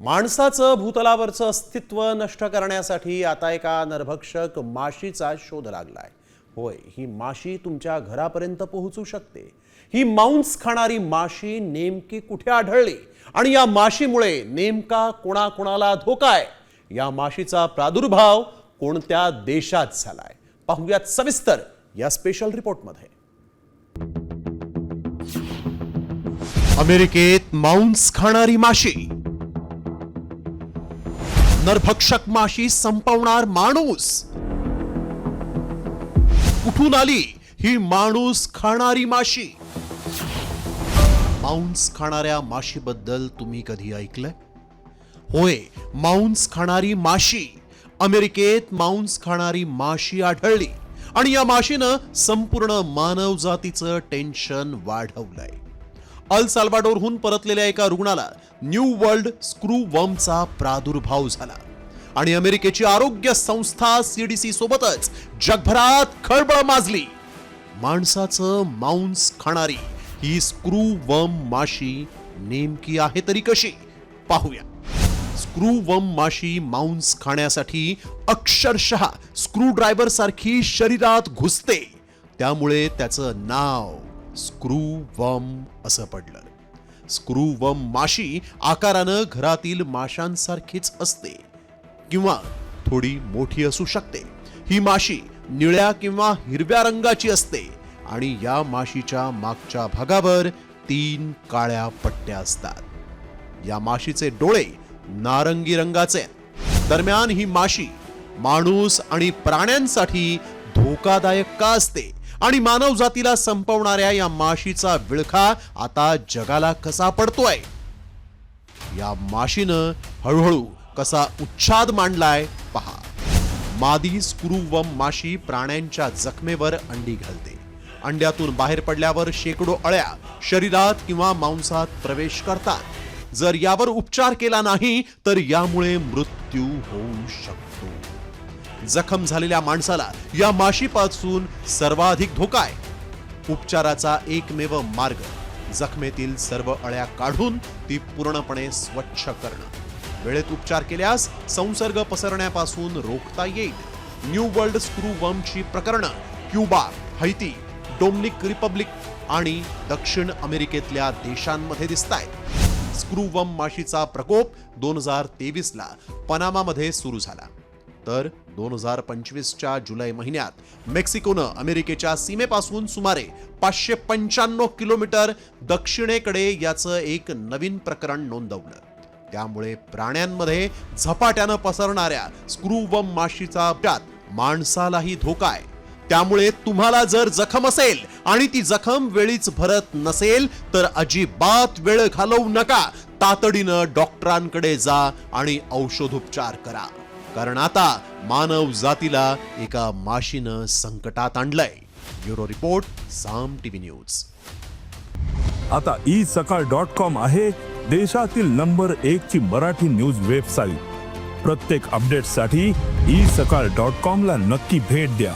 माणसाचं भूतलावरचं अस्तित्व नष्ट करण्यासाठी आता एका नरभक्षक माशीचा शोध लागलाय. होय ही माशी तुमच्या घरापर्यंत पोहोचू शकते. ही मांस खाणारी माशी नेमकी कुठे आढळली? आणि या माशीमुळे नेमका कोणाकोणाला धोका आहे? या माशीचा प्रादुर्भाव कोणत्या देशात झालाय? पाहूयात सविस्तर या स्पेशल रिपोर्टमध्ये अमेरिकेत मांस खाणारी माशी नरभक्षक माशी संपवणार माणूस. कुठून आली ही माणूस खाणारी माशी? मांस खाणाऱ्या माशीबद्दल तुम्ही कधी ऐकलंय? होय मांस खाणारी माशी. अमेरिकेत मांस खाणारी माशी आढळली आणि या माशीनं संपूर्ण मानवजातीचं टेन्शन वाढवलंय. अल साल्वाडोरहून परतलेल्या एका रुग्णाला न्यू वर्ल्ड स्क्रू वर्मचा प्रादुर्भाव झाला. आणि अमेरिकेची आरोग्य संस्था सीडीसी सोबतच जगभरात खळबळ माजली. माणसाचं मांस खाणारी ही स्क्रू वर्म माशी नेमकी आहे तरी कशी? पाहूया. स्क्रू वम माशी मांस खाण्यासाठी अक्षरशः स्क्रू ड्रायव्हर सारखी शरीरात घुसते. त्यामुळे त्याचं नाव स्क्रू वम असं पडलं. स्क्रू वम माशी आकारानं घरातील माशांसारखीच असते किंवा थोडी मोठी असू शकते. ही माशी निळ्या किंवा हिरव्या रंगाची असते आणि या माशीच्या मागच्या भागावर तीन काळ्या पट्ट्या असतात. या माशीचे डोळे नारंगी रंगाचे आहेत. दरम्यान ही माशी माणूस आणि प्राण्यांसाठी धोकादायक का असते? आणि मानवजातीला संपवणाऱ्या या माशीचा विळखा आता जगाला कसा पडतोय? या माशीनं हळूहळू कसा उच्छाद मांडलाय पहा. मादी स्क्रूवम माशी प्राण्यांच्या जखमेवर अंडी घालते. अंड्यातून बाहेर पडल्यावर शेकडो अळ्या शरीरात किंवा मांसात प्रवेश करतात. जर यावर उपचार केला नाही तर यामुळे मृत्यू होऊ शकतो. जखम झालेल्या माणसाला या माशीपासून सर्वाधिक धोका आहे. उपचाराचा एकमेव मार्ग जखमेतील सर्व अळ्या काढून ती पूर्णपणे स्वच्छ करणं. वेळेत उपचार केल्यास संसर्ग पसरण्यापासून रोखता येईल. न्यू वर्ल्ड स्क्रू वर्मची प्रकरणं क्युबा हैती डोमनिक रिपब्लिक आणि दक्षिण अमेरिकेतल्या देशांमध्ये दिसत आहेत स्क्रूवम माशीचा प्रकोप दोन हजार तेवीसला पनामामध्ये सुरू झाला. तर दोन हजार पंचवीसच्या जुलै महिन्यात मेक्सिकोनं अमेरिकेच्या सीमेपासून सुमारे पाचशे पंच्याण्णव किलोमीटर दक्षिणेकडे याचं एक नवीन प्रकरण नोंदवलं. त्यामुळे प्राण्यांमध्ये झपाट्यानं पसरणाऱ्या स्क्रूवम माशीचा त्यात माणसालाही धोका आहे. त्यामुळे तुम्हाला जर जखम असेल आणि ती जखम वेळीच भरत नसेल तर अजिबात वेळ घालवू नका. तातडीनं डॉक्टरांकडे जा आणि औषधोपचार करा. कारण आता मानव जातीला एका माशीनं संकटात आणलंय. Bureau report Saam TV news. आता ई सकाळ डॉट कॉम आहे देशातील नंबर एक ची मराठी न्यूज वेबसाईट. प्रत्येक अपडेटसाठी ई सकाळ डॉट कॉम ला नक्की भेट द्या.